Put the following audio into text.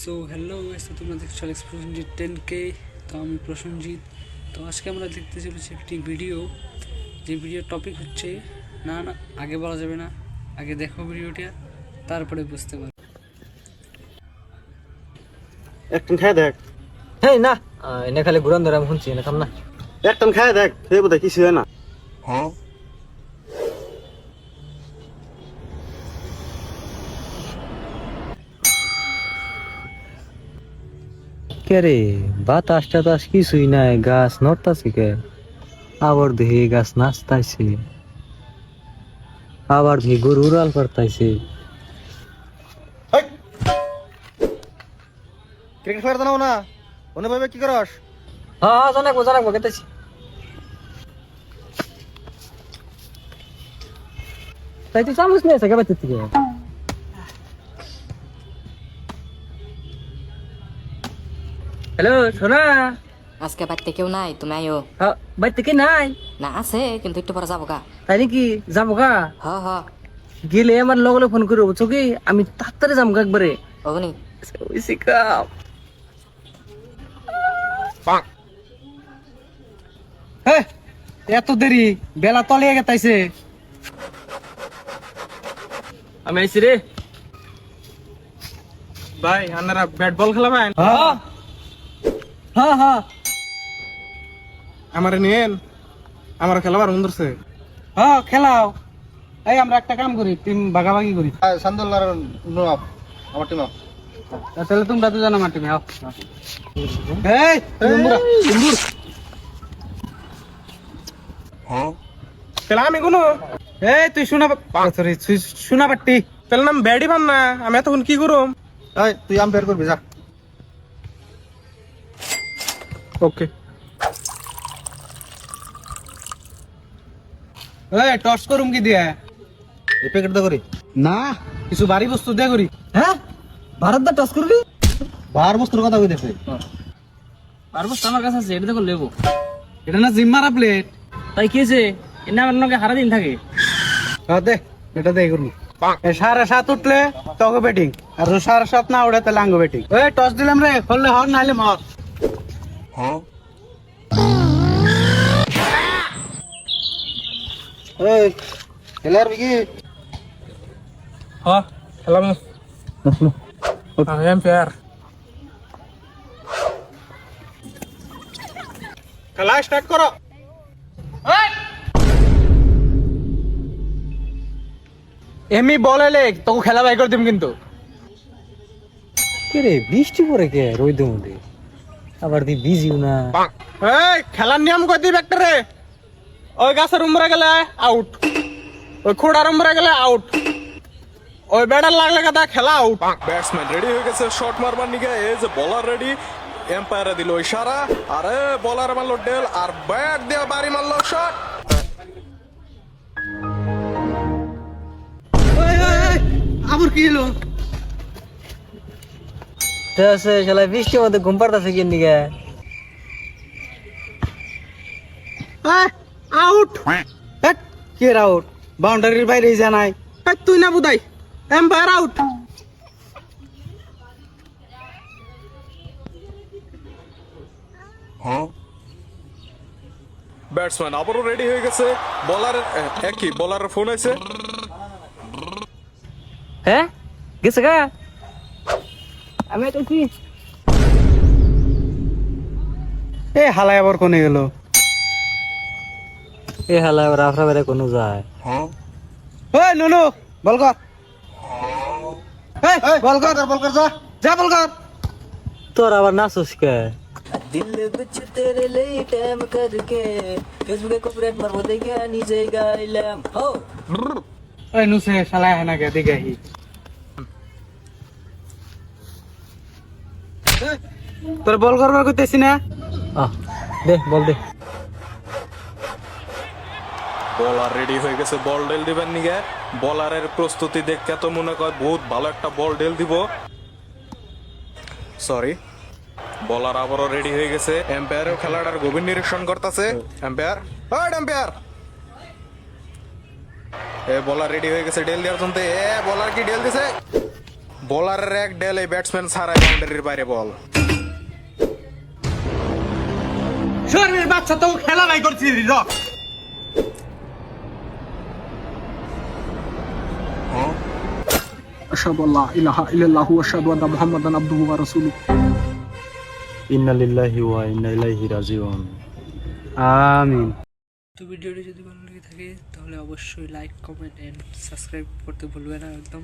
So hello guys তো তোমরা দেখছ অ্যালেক্স প্রসেনজিৎ টেন কে তো আমি প্রসেনজিৎ তো আজকে আমরা দেখতে চলেছি একটি ভিডিও যে ভিডিওর টপিক হচ্ছে না না আগে বলা যাবে না আগে দেখো ভিডিওটা তারপরে বুঝতে পারবে। একটান খাই দেখ। হেই না। এনে খালি ঘুরান ধরে আমি শুনছি এনে থাম না। একটান খাই দেখ সেই বোধ কিছু হয় না। কে রে? বাতাস টাতাস কিছুই নাই গাছ নড়তাছে কে? আবার দেখি গাছ নাচতাইছে। আবার দেখি গরু উড়াল করতাইছে ক্রিকেট খেলার জানাও না। মনে ভাবে কি করস? হ্যাঁ হ্যাঁ জানাকবো জানাকবো কেতেছি তাই তুই চামচ নিয়ে এসে কে বাচ্চার থেকে। হ্যালো সোনা। আজকে বাড়িতে কেউ নাই তুমি আইও। হ্যাঁ বাড়িতে কি নাই? না আছে কিন্তু একটু পরে যাব গা তাই নাকি? যাব গা হ হ। গেলে আমার লগে লগে ফোন করে বুঝছ কি? আমি তাড়াতাড়ি যাব গা। একবারে হ্যাঁ এত দেরি বেলা তলিয়ে গেতাইছে আমি আইছি রে। ভাই আপনারা ব্যাট বল খেলাবেন? হ্যাঁ। হ্যাঁ হ্যাঁ। আমার নিয়েন। আমার খেলাবার ধরছে। হ্যাঁ খেলাও। এই আমরা একটা কাম করি টিম ভাগাভাগি করি। সান্দুল্লার নবাব আমার টিম তাহলে তোমরা তো জানো আমার টিমে এই ইন্দুর খেলা আমি কোনো? এই তুই শোনা সরি শোনা পাট্টি। তাহলে নাম ব্যাডই পাম না। আমি এতক্ষণ কি করুম? এই তুই আম্পায়ার করবি যা। ওকে এই টস করুম কি দিয়ে? এই প্যাকেট দা করি। না। কিছু ভারী বস্তু দিয়ে করি। হ্যাঁ? ভারত দা টস করবি? বস্তুর কথা ভারত বস্তু আমার কাছে আছে এটা দেখো লেবো। এটা না প্লেট তাই কি আছে এটা আমার নাকি হারা দিন থাকে। হ্যাঁ দে এটা দে করবি। সাড়ে সাত উঠলে তোকে ব্যাটিং আর সাড়ে সাত না উঠে তাহলে আঙ্গ ব্যাটিং এই টস দিলাম রে ফললে হর নাইলে মর। এই খেলার বিকি হ্যাঁ খেলাম এম্পায়ার খেলা স্টার্ট করো এমনি বল এলে তোকে খেলা বাই করে দিম কিন্তু কে রে বৃষ্টি পড়ে কে রোদের মধ্যে আবার দি বিজিও না। এই খেলার নিয়ম কই দিবি একটা রে? ওই গাছের উমরে গেলে আউট ওই খোড়ার উমরে গেলে আউট ওই ব্যাটার লাগলে কথা খেলা আউট ব্যাটসম্যান রেডি হয়ে গেছে শট মারবার নিগে। এই যে বলার রেডি এম্পায়ারে দিল ইশারা। আরে বলার মারলো ডেল আর ব্যাট দিয়ে বাড়ি মারলো শট আবার কি হলো? তো আছে শালা বৃষ্টির মধ্যে ঘুম পাড়তাছে কি নিগে আউট কে আউট বাউন্ডারির বাইরে যা নাই। তুই না বুদাই এম্পায়ার আউট ব্যাটসম্যান আবারও রেডি হয়ে গেছে। বলার একই বলারের ফোন আছে হ্যাঁ? গেছে গা? এ হালাই যা বল তোর আবার না কে? দিল তেরে লেই টাইম করকে। ফেসবুকে কপিরাইট মারবো দেখে নিজে গাইলাম। হো। ওই নুসে শালা হেনা কে দিগাহি। তোর বল করবার কইতেছি না? আহ দে বল দে। বলার রেডি হয়ে গেছে বল ডেল দিবেন নিগে। বলারের প্রস্তুতি দেখে তো মনে কয় বহুত ভালো একটা বল ডেল দিব। সরি বলার আবারও রেডি হয়ে গেছে। এম্পায়ারও খেলাটার গভীর নিরীক্ষণ করতেছে। এম্পায়ার ওই এম্পায়ার এ বলার রেডি হয়ে গেছে ডেল দেওয়ার জন্য। এ বলার কি ডেল দিছে? বলারের এক ডেল এই ব্যাটসম্যান ছাড়াই বাউন্ডারির বাইরে বল। শরীরের বাচ্চা তো খেলা নাই করছি রক أشهد أن لا إله إلا الله وأشهد أن محمدا عبده ورسوله ইন্না লিল্লাহি ওয়া ইন্না ইলাইহি রাজিউন আমিন তো ভিডিওটি যদি ভালো লেগে থাকে তাহলে অবশ্যই লাইক কমেন্ট এন্ড সাবস্ক্রাইব করতে ভুলবে না একদম